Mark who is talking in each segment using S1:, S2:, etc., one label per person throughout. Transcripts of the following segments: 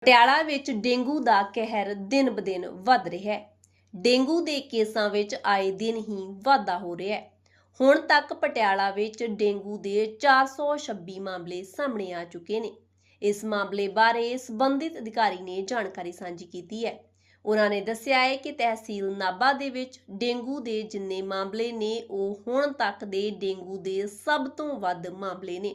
S1: ਪਟਿਆਲਾ ਵਿੱਚ ਡੇਂਗੂ ਦਾ ਕਹਿਰ ਦਿਨ-ਬਦਿਨ ਵੱਧ ਰਿਹਾ ਹੈ। ਡੇਂਗੂ ਦੇ ਕੇਸਾਂ ਵਿੱਚ ਆਏ ਦਿਨ ਹੀ ਵਾਧਾ ਹੋ ਰਿਹਾ ਹੈ। ਹੁਣ ਤੱਕ ਪਟਿਆਲਾ ਵਿੱਚ ਡੇਂਗੂ ਦੇ 426 ਮਾਮਲੇ ਸਾਹਮਣੇ ਆ ਚੁੱਕੇ ਨੇ। ਇਸ ਮਾਮਲੇ ਬਾਰੇ ਸੰਬੰਧਿਤ ਅਧਿਕਾਰੀ ਨੇ ਜਾਣਕਾਰੀ ਸਾਂਝੀ ਕੀਤੀ ਹੈ। ਉਹਨਾਂ ਨੇ ਦੱਸਿਆ ਹੈ ਕਿ ਤਹਿਸੀਲ ਨਾਭਾ ਦੇ ਵਿੱਚ ਡੇਂਗੂ ਦੇ ਜਿੰਨੇ ਮਾਮਲੇ ਨੇ, ਉਹ ਹੁਣ ਤੱਕ ਦੇ ਡੇਂਗੂ ਦੇ ਸਭ ਤੋਂ ਵੱਧ ਮਾਮਲੇ ਨੇ।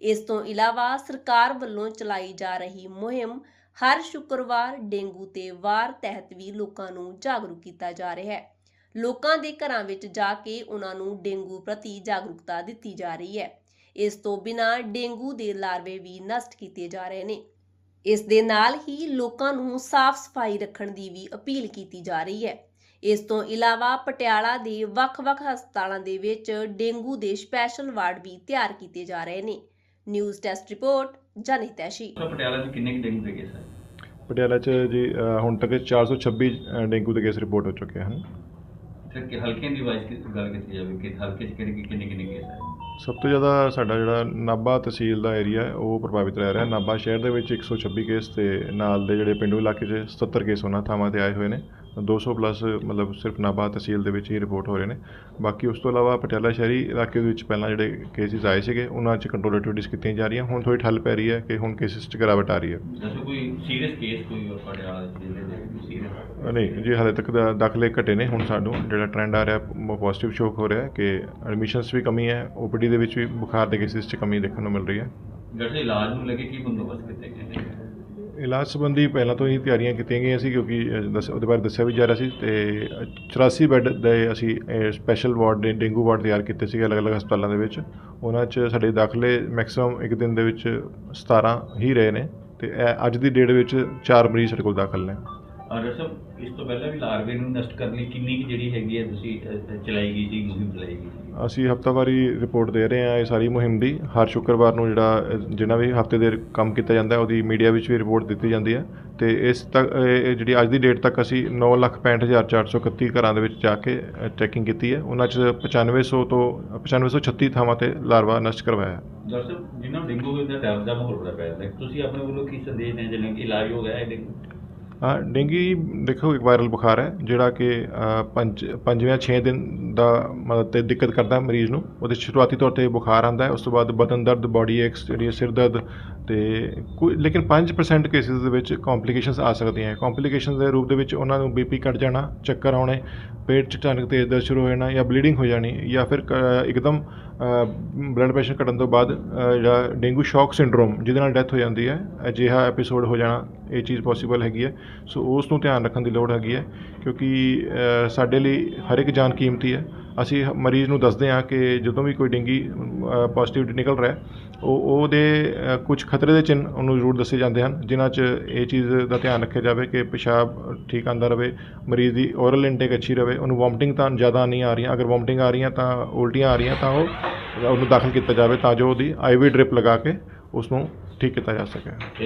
S1: ਇਸ ਤੋਂ ਇਲਾਵਾ ਸਰਕਾਰ ਵੱਲੋਂ ਚਲਾਈ ਜਾ ਰਹੀ ਮੁਹਿੰਮ ਹਰ ਸ਼ੁੱਕਰਵਾਰ ਡੇਂਗੂ ਤੇ ਵਾਰ ਤਹਿਤ ਵੀ ਲੋਕਾਂ ਨੂੰ ਜਾਗਰੂਕ ਕੀਤਾ ਜਾ ਰਿਹਾ ਹੈ। ਲੋਕਾਂ ਦੇ ਘਰਾਂ ਵਿੱਚ ਜਾ ਕੇ ਉਹਨਾਂ ਨੂੰ ਡੇਂਗੂ ਪ੍ਰਤੀ ਜਾਗਰੂਕਤਾ ਦਿੱਤੀ ਜਾ ਰਹੀ ਹੈ। ਇਸ ਤੋਂ ਬਿਨਾਂ ਡੇਂਗੂ ਦੇ ਲਾਰਵੇ ਵੀ ਨਸ਼ਟ ਕੀਤੇ ਜਾ ਰਹੇ ਨੇ। ਇਸ ਦੇ ਨਾਲ ਹੀ ਲੋਕਾਂ ਨੂੰ ਸਾਫ਼ ਸਫ਼ਾਈ ਰੱਖਣ ਦੀ ਵੀ ਅਪੀਲ ਕੀਤੀ ਜਾ ਰਹੀ ਹੈ। ਇਸ ਤੋਂ ਇਲਾਵਾ ਪਟਿਆਲਾ ਦੇ ਵੱਖ-ਵੱਖ ਹਸਪਤਾਲਾਂ ਦੇ ਵਿੱਚ ਡੇਂਗੂ ਦੇ ਸਪੈਸ਼ਲ ਵਾਰਡ ਵੀ ਤਿਆਰ ਕੀਤੇ ਜਾ ਰਹੇ ਨੇ। ਨਿਊਜ਼ ਟੈਸਟ ਰਿਪੋਰਟ ਜਨਹਿਤੈਸ਼ੀ
S2: ਸਰ ਪਟਿਆਲਾ 'ਚ ਕਿੰਨੇ ਕੁ ਡੇਂਗੂ ਦੇ ਕੇਸ ਹੈ
S3: ਪਟਿਆਲਾ 'ਚ ਜੀ ਅ, ਹੁਣ ਤੱਕ 426 ਅ, ਡੇਂਗੂ ਦੇ ਕੇਸ ਰਿਪੋਰਟ ਹੋ ਚੁੱਕੇ ਹਨ।
S2: ਸਰ ਕਿ ਹਲਕੇ ਦੀ ਵਾਈਜ਼ ਕੀ ਗੱਲ ਕੀਤੀ ਜਾਵੇ ਕਿ ਹਲਕੇ 'ਚ ਕਿਹੜੇ ਕਿੰਨੇ ਕਿੰਨੇ ਕੇਸ ਹੈ?
S3: ਸਭ ਤੋਂ ਜ਼ਿਆਦਾ ਸਾਡਾ ਜਿਹੜਾ ਨਾਭਾ ਤਹਿਸੀਲ ਦਾ ਏਰੀਆ ਹੈ ਉਹ ਪ੍ਰਭਾਵਿਤ ਰਹਿ ਰਿਹਾ ਨਾਭਾ ਸ਼ਹਿਰ ਦੇ ਵਿੱਚ 126 ਕੇਸ ਤੇ ਨਾਲ ਦੇ ਜਿਹੜੇ ਪਿੰਡੂ ਇਲਾਕੇ 'ਚ 77 ਕੇਸ ਉਹਨਾਂ ਥਾਵਾਂ ਤੇ ਆਏ ਹੋਏ ਨੇ। 200 ਪਲੱਸ ਮਤਲਬ ਸਿਰਫ ਨਾਭਾ ਤਹਿਸੀਲ ਦੇ ਵਿੱਚ ਹੀ ਰਿਪੋਰਟ ਹੋ ਰਹੇ ਨੇ। ਬਾਕੀ ਉਸ ਤੋਂ ਇਲਾਵਾ ਪਟਿਆਲਾ ਸ਼ਹਿਰੀ ਇਲਾਕੇ ਦੇ ਵਿੱਚ ਪਹਿਲਾਂ ਜਿਹੜੇ ਕੇਸਿਸ ਆਏ ਸੀਗੇ ਉਹਨਾਂ 'ਚ ਕੰਟਰੋਲ ਐਕਟੀਵਿਟੀਜ਼ ਕੀਤੀਆਂ ਜਾ ਰਹੀਆਂ। ਹੁਣ ਥੋੜੀ ਠੱਲ ਪੈ ਰਹੀ ਹੈ ਕਿ ਹੁਣ ਕੇਸਿਸ 'ਚ ਗਿਰਾਵਟ ਆ ਰਹੀ ਹੈ।
S2: ਦੱਸੋ ਕੋਈ ਸੀਰੀਅਸ ਕੇਸ ਕੋਈ ਹੋਰ ਪਟਿਆਲਾ ਜ਼ਿਲ੍ਹੇ ਦੇ ਵਿੱਚ ਸੀਰੀਅਸ
S3: ਅ, ਨਹੀਂ ਜੀ ਹਾਲੇ ਤੱਕ ਦਾ ਦਾਖਲੇ ਘਟੇ ਨੇ ਹੁਣ ਸਾਨੂੰ। ਜਿਹੜਾ ਟ੍ਰੈਂਡ ਆ ਰਿਹਾ ਪੋਜ਼ਿਟਿਵ ਸ਼ੋਕ ਹੋ ਰਿਹਾ ਕਿ ਐਡਮਿਸ਼ਨਸ ਵੀ ਕਮੀ ਹੈ ਓਪੀਡੀ ਦੇ ਵਿੱਚ ਵੀ ਬੁਖਾਰ ਦੇ ਕੇਸਿਸ 'ਚ ਕਮੀ ਦੇਖਣ ਨੂੰ ਮਿਲ ਰਹੀ ਹੈ।
S2: ਜਿਹੜੇ ਇਲਾਜ ਨੂੰ ਲੈ ਕੇ ਕੀ ਬੰਦੋਬਸਤ ਕੀਤੇ ਗਏ ਨੇ?
S3: ਇਲਾਜ ਸੰਬੰਧੀ ਪਹਿਲਾਂ ਤੋਂ ਹੀ ਤਿਆਰੀਆਂ ਕੀਤੀਆਂ ਗਈਆਂ ਸੀ, ਕਿਉਂਕਿ ਦੱਸ, ਉਹਦੇ ਬਾਰੇ ਦੱਸਿਆ ਵੀ ਜਾ ਰਿਹਾ ਸੀ ਤੇ 84 ਬੈੱਡ ਦੇ ਅਸੀਂ ਸਪੈਸ਼ਲ ਵਾਰਡ ਦੇ ਡੇਂਗੂ ਵਾਰਡ ਤਿਆਰ ਕੀਤੇ ਸੀਗੇ ਅਲੱਗ-ਅਲੱਗ ਹਸਪਤਾਲਾਂ ਦੇ ਵਿੱਚ। ਉਹਨਾਂ 'ਚ ਸਾਡੇ ਦਾਖਲੇ ਮੈਕਸਿਮਮ ਇੱਕ ਦਿਨ ਦੇ ਵਿੱਚ 17 ਹੀ ਰਹੇ ਨੇ ਤੇ ਇਹ ਅੱਜ ਦੀ ਡੇਟ ਵਿੱਚ 4 ਮਰੀਜ਼ ਸਾਡੇ ਕੋਲ ਦਾਖਲ ਨੇ।
S2: ਔਰ ਸਰ ਇਸ ਤੋਂ ਪਹਿਲਾਂ ਵੀ ਲਾਰਵੇ ਨੂੰ ਨਸ਼ਟ ਕਰਨ ਲਈ ਕਿੰਨੀ ਕੁ ਜਿਹੜੀ ਹੈਗੀ ਹੈ ਤੁਸੀਂ ਅ, ਚਲਾਈ ਗਈ ਸੀ ਮੁਹਿੰਮ ਚਲਾਈ ਗਈ ਸੀ?
S3: ਅਸੀਂ ਹਫਤਾਵਾਰੀ ਰਿਪੋਰਟ ਦੇ ਰਹੇ ਹਾਂ ਇਹ ਸਾਰੀ ਮੁਹਿੰਮ ਦੀ। ਹਰ ਸ਼ੁੱਕਰਵਾਰ ਨੂੰ ਜਿਹੜਾ ਅ, ਜਿੰਨਾ ਵੀ ਹਫ਼ਤੇ ਦੇ ਕੰਮ ਕੀਤਾ ਜਾਂਦਾ ਹੈ ਉਹਦੀ ਮੀਡੀਆ ਵਿੱਚ ਵੀ ਰਿਪੋਰਟ ਦਿੱਤੀ ਜਾਂਦੀ ਹੈ। ਤੇ ਇਸ ਤੱਕ ਇਹ ਜਿਹੜੀ ਅੱਜ ਦੀ ਡੇਟ ਤੱਕ ਅਸੀਂ 965431 ਘਰਾਂ ਦੇ ਵਿੱਚ ਜਾ ਕੇ ਚੈਕਿੰਗ ਕੀਤੀ ਹੈ। ਉਹਨਾਂ 'ਚ 9500 ਤੋਂ 9536 ਥਾਵਾਂ ਤੇ ਲਾਰਵਾ ਨਸ਼ਟ ਕਰਵਾਇਆ। ਹੈ
S2: ਡਾਕਟਰ ਸਾਹਿਬ ਜਿਨ੍ਹਾਂ ਨੂੰ ਡੇਂਗੂ ਦਾ ਡਰ ਦਾ ਮਾਹੌਲ ਬੜਾ ਪੈਦਾ ਹੈ। ਤੁਸੀਂ ਆਪਣੇ ਵੱਲੋਂ ਕੀ ਸੰਦੇਸ਼ ਨੇ ਜਿਵੇਂ ਕਿ ਇਲਾਜ ਹੋ ਗਿਆ ਹੈ ਡੇਂਗੂ
S3: ਡੇਂਗੀ ਦੇਖੋ, ਇੱਕ ਵਾਇਰਲ ਬੁਖਾਰ ਹੈ, ਜਿਹੜਾ ਕਿ ਪੰਜ ਪੰਜ ਜਾਂ 6 ਦਿਨ ਦਾ, ਮਤਲਬ ਤੇ ਦਿੱਕਤ ਕਰਦਾ ਮਰੀਜ਼ ਨੂੰ। ਉਹਦੇ ਸ਼ੁਰੂਆਤੀ ਤੌਰ ਤੇ ਬੁਖਾਰ ਆਉਂਦਾ ਹੈ, ਉਸ ਤੋਂ ਬਾਅਦ ਬਦਨ ਦਰਦ ਬਾਡੀ ਐਕਸ ਜਿਹੜੀ ਸਿਰ ਦਰਦ ਤੇ ਕੋਈ, ਲੇਕਿਨ 5% ਕੇਸਿਸ ਦੇ ਵਿੱਚ ਕੰਪਲਿਕੇਸ਼ਨਸ ਆ ਸਕਦੀਆਂ ਕੰਪਲਿਕੇਸ਼ਨਸ ਦੇ ਰੂਪ ਦੇ ਵਿੱਚ ਉਹਨਾਂ ਨੂੰ ਬੀਪੀ ਘਟ ਜਾਣਾ, ਚੱਕਰ ਆਉਣੇ, ਪੇਟ 'ਚ ਅਚਾਨਕ ਤੇਜ਼ ਦਰਦ ਸ਼ੁਰੂ ਹੋ ਜਾਣਾ ਜਾਂ ਬਲੀਡਿੰਗ ਹੋ ਜਾਣੀ ਜਾਂ ਫਿਰ ਕ- ਇੱਕਦਮ ਬਲੱਡ ਪ੍ਰੈਸ਼ਰ ਘਟਣ ਤੋਂ ਬਾਅਦ ਜਿਹੜਾ ਡੇਂਗੂ ਸ਼ੌਕ ਸਿੰਡਰੋਮ ਜਿਹਦੇ ਨਾਲ ਡੈਥ ਹੋ ਜਾਂਦੀ ਹੈ, ਅਜਿਹਾ ਐਪੀਸੋਡ ਹੋ ਜਾਣਾ, ਇਹ ਚੀਜ਼ ਪੋਸੀਬਲ ਹੈਗੀ ਹੈ। ਸੋ ਉਸ ਨੂੰ ਧਿਆਨ ਰੱਖਣ ਦੀ ਲੋੜ ਹੈਗੀ ਹੈ ਕਿਉਂਕਿ ਸਾਡੇ ਲਈ ਹਰ ਇੱਕ ਜਾਨ ਕੀਮਤੀ ਹੈ। ਅਸੀਂ ਹ- ਮਰੀਜ਼ ਨੂੰ ਦੱਸਦੇ ਹਾਂ ਕਿ ਜਦੋਂ ਵੀ ਕੋਈ ਡੇਂਗੀ ਪੋਜ਼ਿਟਿਵ ਨਿਕਲ ਰਿਹਾ ਉਹ ਉਹਦੇ ਅ, ਕੁਝ ਖਤਰੇ ਦੇ ਚਿੰਨ੍ਹ ਉਹਨੂੰ ਜ਼ਰੂਰ ਦੱਸੇ ਜਾਂਦੇ ਹਨ ਜਿਨ੍ਹਾਂ 'ਚ ਇਹ ਚੀਜ਼ ਦਾ ਧਿਆਨ ਰੱਖਿਆ ਜਾਵੇ ਕਿ ਪਿਸ਼ਾਬ ਠੀਕ ਆਉਂਦਾ ਰਵੇ ਮਰੀਜ਼ ਦੀ ਓਰਲ ਇਨਟੇਕ ਅੱਛੀ ਰਵੇ ਉਹਨੂੰ ਵੋਮਟਿੰਗ ਤਾਂ ਜ਼ਿਆਦਾ ਨਹੀਂ ਆ ਰਹੀਆਂ ਅਗਰ ਵੋਮਟਿੰਗ ਆ ਰਹੀਆਂ ਤਾਂ ਉਲਟੀਆਂ ਆ ਰਹੀਆਂ ਤਾਂ ਉਹ ਉਹਨੂੰ ਦਾਖਲ ਕੀਤਾ ਜਾਵੇ ਤਾਂ ਜੋ ਉਹਦੀ ਆਈਵੀ ਡ੍ਰਿਪ ਲਗਾ ਕੇ ਉਸ ਨੂੰ ਠੀਕ ਕੀਤਾ ਜਾ ਸਕੇ।